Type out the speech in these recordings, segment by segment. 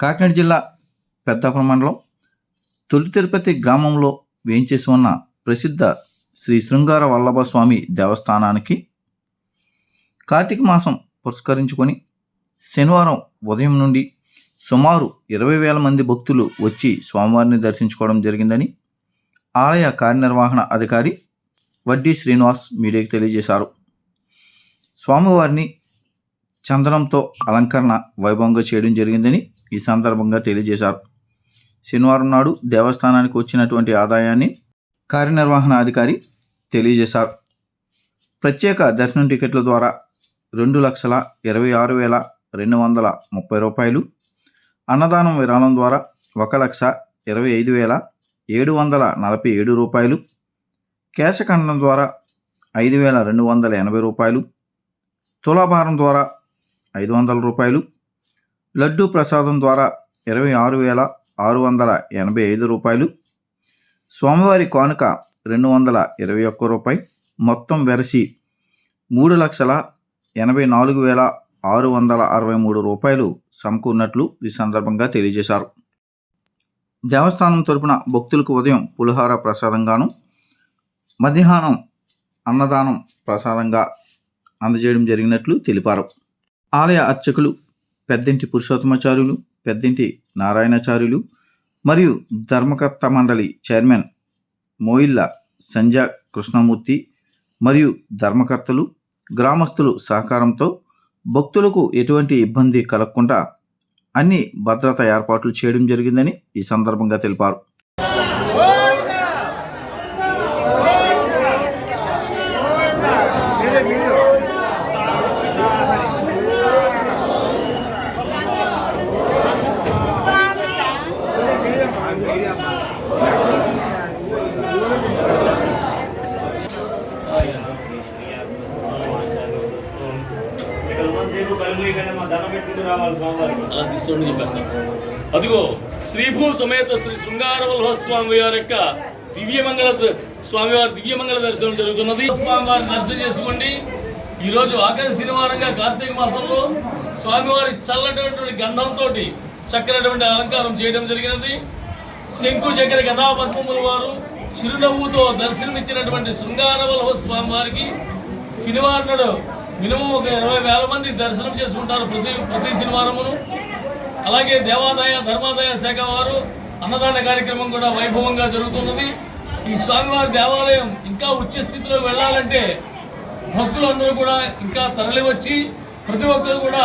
కాకినాడ జిల్లా పెద్దాపురం మండలం తొలి తిరుపతి గ్రామంలో వేయించేసి ఉన్న ప్రసిద్ధ శ్రీ శృంగార వల్లభ స్వామి దేవస్థానానికి కార్తీక మాసం పురస్కరించుకొని శనివారం ఉదయం నుండి సుమారు ఇరవై వేల మంది భక్తులు వచ్చి స్వామివారిని దర్శించుకోవడం జరిగిందని ఆలయ కార్యనిర్వహణ అధికారి వడ్డీ శ్రీనివాస్ మీడియాకు తెలియజేశారు. స్వామివారిని చందనంతో అలంకరణ వైభవంగా చేయడం జరిగిందని ఈ సందర్భంగా తెలియజేశారు. శనివారం నాడు దేవస్థానానికి వచ్చినటువంటి ఆదాయాన్ని కార్యనిర్వహణ అధికారి తెలియజేశారు. ప్రత్యేక దర్శనం టికెట్ల ద్వారా రెండు లక్షల ఇరవై ఆరు వేల రెండు వందల ముప్పై రూపాయలు అన్నదానం విరాళం ద్వారా ఒక లక్ష ఇరవై ఐదు వేల ఏడు వందల నలభై ఏడు రూపాయలు కేశఖండం ద్వారా ఐదు వేల రెండు వందల ఎనభై రూపాయలు తులాభారం ద్వారా ఐదు వందల రూపాయలు లడ్డూ ప్రసాదం ద్వారా ఇరవై ఆరు వేల ఆరు వందల ఎనభై ఐదు రూపాయలు. స్వామివారి కానుక రెండు వందల ఇరవై ఒక్క రూపాయి. మొత్తం వెరసి మూడు లక్షల ఎనభై నాలుగు వేల ఆరు వందల అరవై మూడు రూపాయలు సమకూరినట్లు ఈ సందర్భంగా తెలియజేశారు. దేవస్థానం తరపున భక్తులకు ఉదయం పులిహార ప్రసాదంగాను మధ్యాహ్నం అన్నదానం ప్రసాదంగా అందజేయడం జరిగినట్లు తెలిపారు. ఆలయ అర్చకులు పెద్దింటి పురుషోత్తమాచార్యులు పెద్దింటి నారాయణాచార్యులు మరియు ధర్మకర్త మండలి చైర్మన్ మోయిల్ల సంజా కృష్ణమూర్తి మరియు ధర్మకర్తలు గ్రామస్తులు సహకారంతో భక్తులకు ఎటువంటి ఇబ్బంది కలగకుండా అన్ని భద్రతా ఏర్పాట్లు చేయడం జరిగిందని ఈ సందర్భంగా తెలిపారు. Thank you. కలుగు మా రావాలి స్వామివారికి అలా తీసుకోండి చెప్పేస్తాం. అదిగో శ్రీభూ సమేత శ్రీ శృంగారవల్భ స్వామి వారి యొక్క దివ్యమంగళ ద- స్వామివారి దివ్యమంగళ దర్శనం జరుగుతున్నది. స్వామివారి దర్శనం చేసుకోండి. ఈరోజు ఆఖరి శనివారంగా కార్తీక మాసంలో స్వామివారి చల్లటటువంటి గంధంతో చక్కనటువంటి అలంకారం చేయడం జరిగినది. శంకు చక్కెర గదాపద్మముల వారు చిరునవ్వుతో దర్శనమిచ్చినటువంటి శృంగారవల్భ స్వామి వారికి శనివారం నాడు మినిమం ఒక ఇరవై వేల మంది దర్శనం చేసుకుంటారు ప్రతి ప్రతి శనివారమును. అలాగే దేవాదాయ ధర్మాదాయ శాఖ వారు అన్నదాన కార్యక్రమం కూడా వైభవంగా జరుగుతున్నది. ఈ స్వామివారి దేవాలయం ఇంకా ఉచ్చ స్థితిలో వెళ్ళాలంటే భక్తులందరూ కూడా ఇంకా తరలి వచ్చి ప్రతి ఒక్కరు కూడా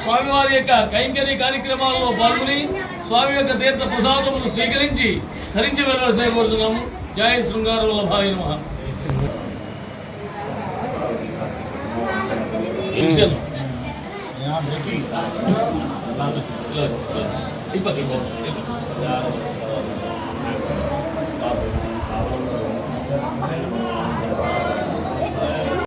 స్వామివారి యొక్క కైంకర్య కార్యక్రమాల్లో పాల్గొని స్వామి యొక్క తీర్థ ప్రసాదములు స్వీకరించి ధరించి వెళ్ళవలసిన కోరుతున్నాము. జయ శృంగార వల్లభాయ నమః. చూశాను ఆ